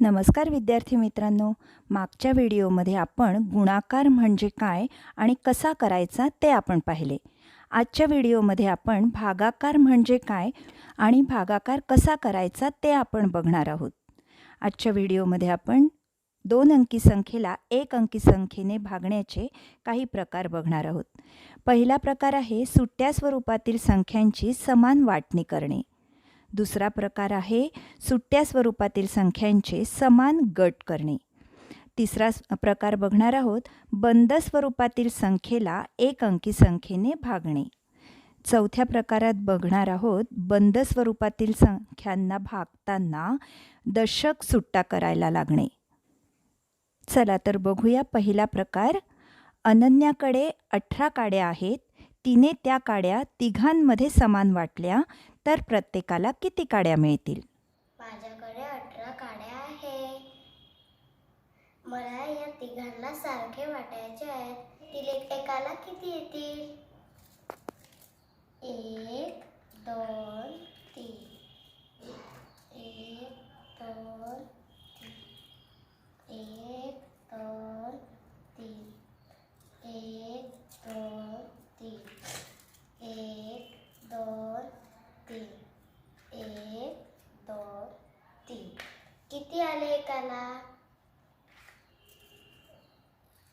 नमस्कार विद्यार्थी मित्रांनो. मागच्या व्हिडिओमध्ये आपण गुणाकार म्हणजे काय आणि कसा करायचा ते आपण पाहिले. आजच्या व्हिडिओमध्ये आपण भागाकार म्हणजे काय आणि भागाकार कसा करायचा ते आपण बघणार आहोत. आजच्या व्हिडिओमध्ये आपण दोन अंकी संख्येला एक अंकी संख्येने भागण्याचे काही प्रकार बघणार आहोत. पहिला प्रकार आहे सुट्ट्या स्वरूपातील संख्यांची समान वाटणी करणे. दुसरा प्रकार आहे सुट्ट्या स्वरूपातील संख्यांचे समान गट करणे. तिसरा प्रकार बघणार आहोत बंद स्वरूपातील संख्येला एक अंकी संख्येने भागणे. चौथ्या प्रकारात बघणार आहोत बंद स्वरूपातील संख्यांना भागताना दशक सुट्टा करायला लागणे. चला तर बघूया पहिला प्रकार. अनन्याकडे अठरा काड्या आहेत तिने त्या काड्या तिघांमध्ये समान वाटल्या तर प्रत्येकाला किती काड्या मिळतील? माझ्याकडे अठरा काड्या आहे मला या तिघांना सारखे वाटायचे आहेत. तिले एकाला किती येतील? एक दोन तीन. एक दोन तीन. एक दोन तीन. एक एकाला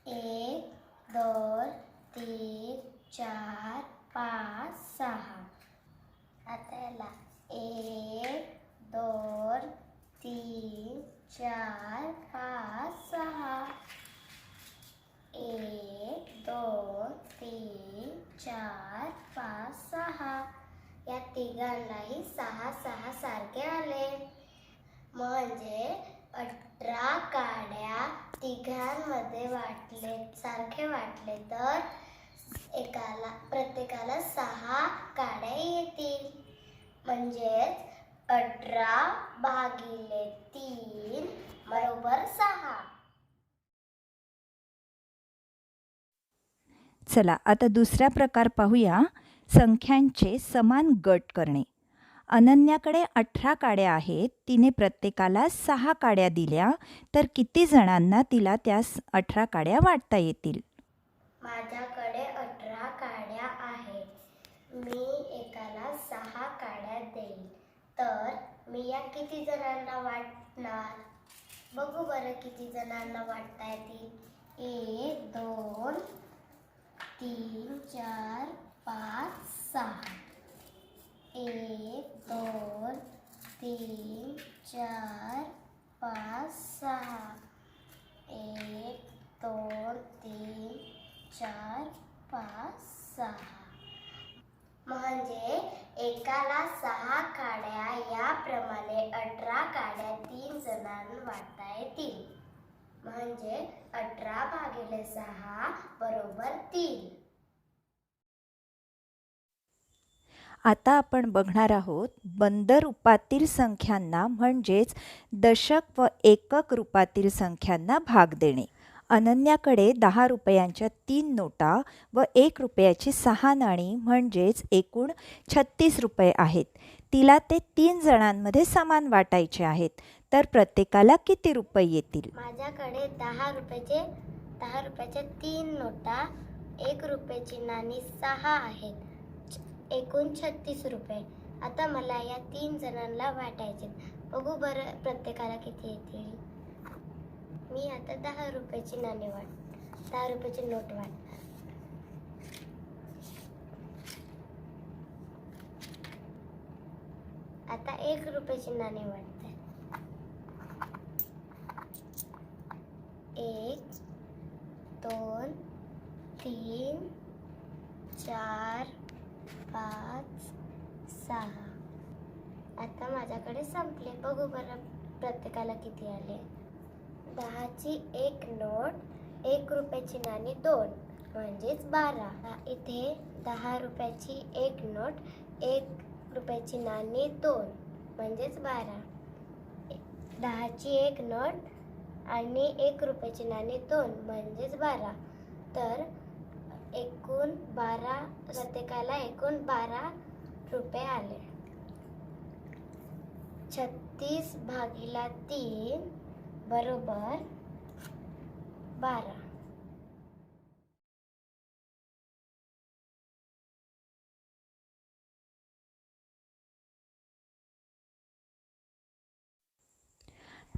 एक दोन तीन, चार, पाच सहा आता याला एक दोन तीन, चार, पाच सहा एक दोन तीन, चार, पाच सहा या तिघांनाही सहा सहा सारखे आले. म्हणजे अठरा काड्या तिघांमध्ये वाटले सारखे वाटले तर एकाला प्रत्येकाला सहा काड्या येतील. म्हणजेच अठरा भागिले तीन बरोबर सहा. चला आता दुसरा प्रकार पाहूया. संख्यांचे समान गट करणे. अनन्याकडे अठरा काड्या आहेत. तिने प्रत्येकाला सहा काड्या दिल्या. तर किती जणांना तिला त्या अठरा काड्या वाटता येतील? माझ्याकडे अठरा काड्या आहेत. मी एकाला सहा काड्या देईन. तर मी या किती जणांना वाटणार? बघू बरं किती जणांना वाटता येतील. एक दोन तीन चार पाच सहा. एक दोन तीन चार पाच सहा. एक दोन तीन चार पाच सहा. म्हणजे एकाला सहा काड्या याप्रमाणे अठरा काड्या तीन जणांना वाटता येतील. म्हणजे अठरा भागिले सहा बरोबर तीन. आता आपण बघणार आहोत बंद रूपातील संख्यांना म्हणजेच दशक व एकक रूपातील संख्यांना भाग देणे. अनन्याकडे दहा रुपयांच्या तीन नोटा व एक रुपयाची सहा नाणी म्हणजेच एकूण छत्तीस रुपये आहेत. तिला ते तीन जणांमध्ये समान वाटायचे आहेत तर प्रत्येकाला किती रुपये येतील? माझ्याकडे दहा रुपयाचे दहा रुपयाच्या तीन नोटा एक रुपयाची नाणी सहा आहेत. एकूण छत्तीस रुपये. आता मला या तीन जणांना वाटायचे बघू बरं प्रत्येकाला किती येतील. मी आता दहा रुपयाची नाणी वाट दहा रुपयाची नोट वाटणार आता एक रुपयाची नाणी वाटते एक दोन तीन चार पाच सहा. आता माझ्याकडे संपले. बघू बरं प्रत्येकाला किती आले. दहाची एक नोट एक रुपयाची नाणी दोन म्हणजेच बारा. इथे दहा रुपयाची एक नोट एक रुपयाची नाणी दोन म्हणजेच बारा. दहाची एक नोट आणि एक रुपयाची नाणी दोन म्हणजेच बारा. तर एकूण बारा प्रत्येकाला एकूण बारा रुपये आले. छत्तीस भागीला तीन बरोबर बारा.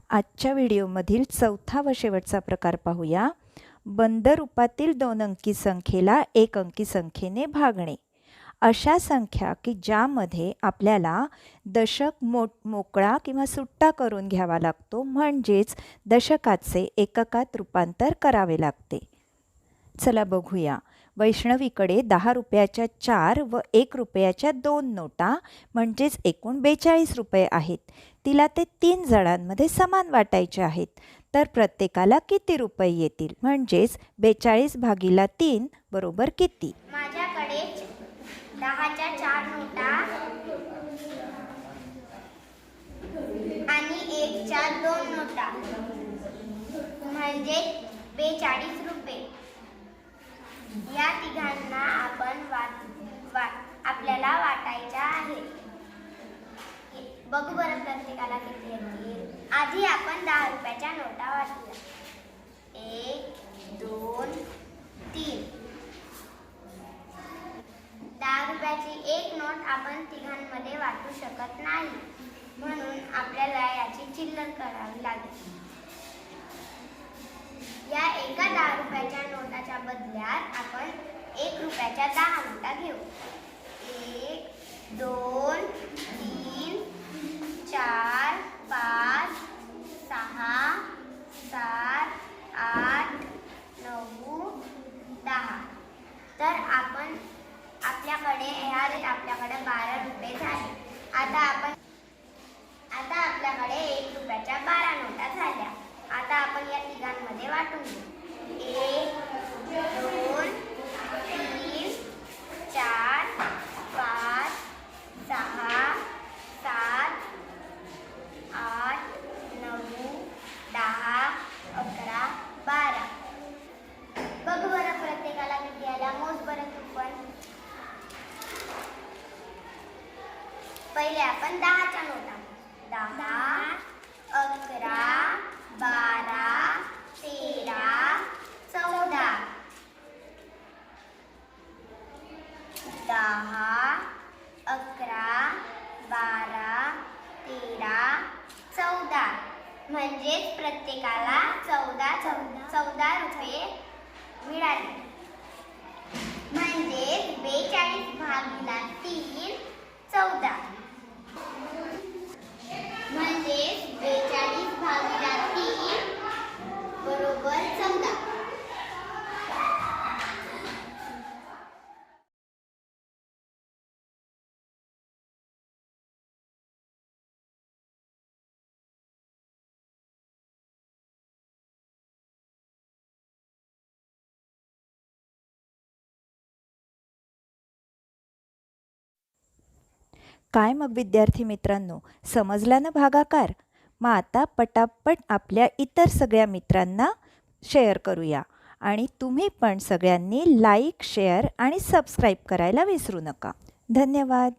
आजच्या व्हिडिओमधील चौथा व शेवटचा प्रकार पाहूया. बंद रूपातील दोन अंकी संख्येला एक अंकी संख्येने भागणे. अशा संख्या की ज्यामध्ये आपल्याला दशक मो मोकळा किंवा सुट्टा करून घ्यावा लागतो म्हणजेच दशकाचे एककात रूपांतर करावे लागते. चला बघूया. वैष्णवीकडे दहा रुपयाच्या चार व एक रुपयाच्या दोन नोटा म्हणजेच एकूण बेचाळीस रुपये आहेत. तिला ते तीन जणांमध्ये समान वाटायचे आहेत. तर प्रत्येकाला किती रुपये येतील? म्हणजेच बेचाळीस भागीला तीन बरोबर किती? माझ्याकडे दहाच्या चार नोटा आणि एकच्या दोन नोटा. म्हणजे बेचाळीस या तिघांना आपण वाट वा आपल्याला वाटायच्या आहे. बघू बरं प्रत्येकाला किती येतील म्हणजे. आधी आपण दहा रुपयाच्या नोटा वाटल्या एक दोन तीन. दहा रुपयाची एक नोट आपण तिघांमध्ये वाटू शकत नाही. म्हणून आपल्याला याची चिल्लर करावी लागेल या एका दहा रुपयाच्या नोटाच्या बदल्यात आपण एक रुपयाच्या दहा नोटा घेऊ. एक दोन तीन चार पाच सहा सात आठ नऊ दहा तर आपण आपल्याकडे ह्या रेट आपल्याकडे बारा रुपये झाले आता आपण आता आपल्याकडे एक रुपयाच्या बारा नोटा झाल्या आता आपण या तिघांमध्ये वाटून घेऊ एक दोन तीन चार पाच सहा सात आठ नऊ दहा अकरा बारा बघ बरं प्रत्येकाला किती आल्या मोज बरं तू पण पहिले आपण दहाच्या नोटा दहा अकरा बारा तेरा चौदा. दहा अकरा बारा तेरा चौदा. म्हणजेच प्रत्येकाला चौदा चौदा चौदा रुपये मिळाले. म्हणजेच बेचाळीस काय मग विद्यार्थी मित्रांनो? समजला ना भागाकार. मग आता पटापट आपल्या इतर सगळ्या मित्रांना शेअर करूया. आणि तुम्ही पण सगळ्यांनी लाईक शेअर आणि सबस्क्राईब करायला विसरू नका. धन्यवाद.